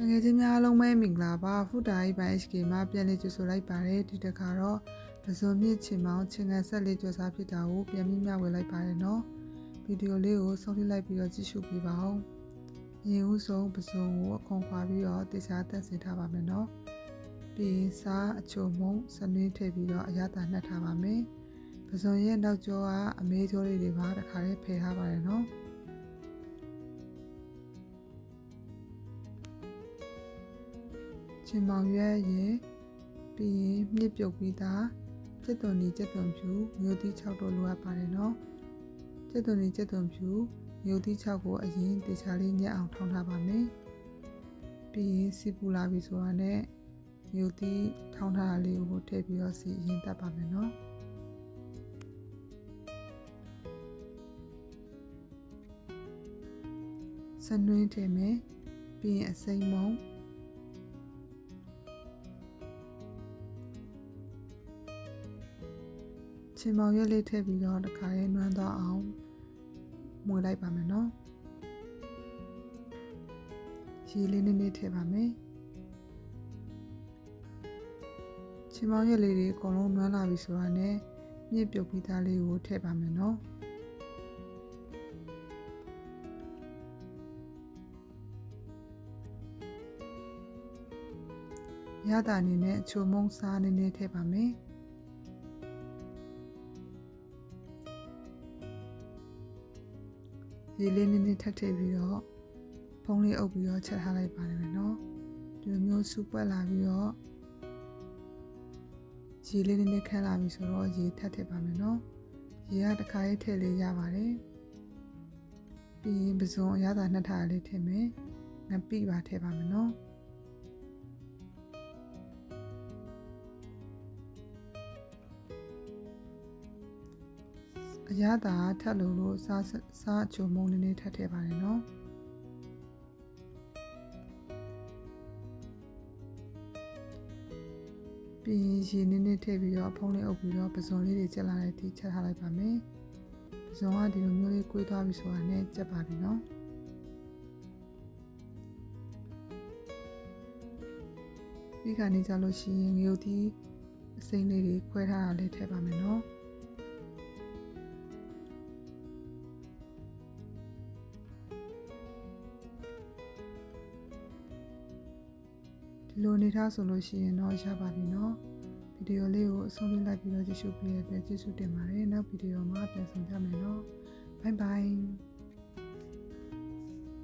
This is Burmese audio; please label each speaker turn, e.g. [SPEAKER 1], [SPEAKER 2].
[SPEAKER 1] တကယ်ချင်းများအားလုံးပဲမင်္ဂလာပါဖူတာအိပိုင် HK မှာပြန်လည်ကြိုဆိုလိုက်ပါတယ်ဒီတစ်ခါတော့ပစုံမြင့်ချင်မောင်းချင်းကန်ဆက်လေးကြော်စားဖြစ်တာကိုပြန်ပြီးမျှဝေလိုက်ပါတယ်နော်ဗီဒီယိုလေးကိုဆုံးဖြတ်လိုက်ပြီးတော့ကြည့်ရှုပေးပါဦးအရင်ဦးဆုံးပစုံကိုအခွန်ခွာပြီးတော့တေချာတက်စင်ထားပါမယ်နော်ပြီးရင်စားအချိုမုံစနွေးထည့်ပြီးတော့အရသာနှက်ထားပါမယ်ပစုံရဲ့နောက်ကျောကအမေးကျောလေးတွေပါတခါလေးဖယ်ထားပါတယ်နော် ချင်မောင်ရွက်ရင်ပြီးရင်မြစ်ပြုတ်ပြီးသားကျက်သွန်ဒီကျက်သွန်ဖြူမျိုးသီး6တို့လိုအပ်ပါတယ်နော်ကျက်သွန်ဒီကျက်သွန်ဖြူမျိုးသီး6ကိုအရင်တေချာလေးညက်အောင်ထောင်းထားပါမယ်ပြီးရင်စီပူလာပြီဆိုတာနဲ့မျိုးသီးထောင်းထားတာလေးကိုထည့်ပြီးတော့စီအရင်တက်ပါမယ်နော်စနွင်းထည့်မယ်ပြီးရင်အစိမ်းမုံ ချင်မောင်ရွက်လေးထည့်ပြီးတော့တစ်ခါလေးနွမ်းသွားအောင်မွေလိုက်ပါမယ်နော်ရေလေးနည်းနည်းထည့်ပါမယ်ချင်မောင်ရွက်လေးတွေအကုန်လုံးနွမ်းလာပြီဆိုတာနဲ့မြင့်ပြုတ်ပြီးသားလေးကိုထည့်ပါမယ်နော်ရတာအနေနဲ့အချိုမုံစားနည်းနည်းထည့်ပါမယ် ရေလေးနည်းနည်းထပ်ထည့်ပြီးတော့ဖုံးလေးအုပ်ပြီးတော့ချက်ထားလိုက်ပါတယ်မယ်နော်ဒီလိုမျိုးစူပွက်လာပြီးတော့ရေလေးနည်းနည်းခန်းလာပြီဆိုတော့ရေထပ်ထည့်ပါမယ်နော်ရေကတစ်ခါရေးထည့်လေးရပါတယ်ပြီးရင်ပစုံအရသာနှစ်ထားလေးထည့်မယ်ငပိပါထည့်ပါမယ်နော် အရသာထပ်လို့လို့စားစားအချိုမုံလေးလေးထပ်ထည့်ပါတယ်နော်ပြီးရင်ရေနည်းနည်းထည့်ပြီးတော့ဖုံးလေးအုပ်ပြီးတော့ပစုံလေးတွေချက်လာတဲ့အထိချက်ထားလိုက်ပါမယ်ပစုံကဒီလိုမျိုးလေးကွေးသွားပြီဆိုတာနဲ့ချက်ပါပြီနော်ပြီးကနေကြလို့ရှိရင်ငရုတ်သီးအစိမ့်လေးတွေခွဲထားတာလေးထည့်ပါမယ်နော် ဒီလိုအနေထားဆိုလို့ရှိရင်တော့ရပါပြီเนาะဗီဒီယိုလေးကိုအဆုံးလေးလိုက်ပြီးတော့ကြည့်ရှုပေးရတဲ့ကျေးဇူးတင်ပါတယ်နောက်ဗီဒီယိုမှာပြန်ဆောင်ကြမယ်เนาะဘိုင်ဘိုင်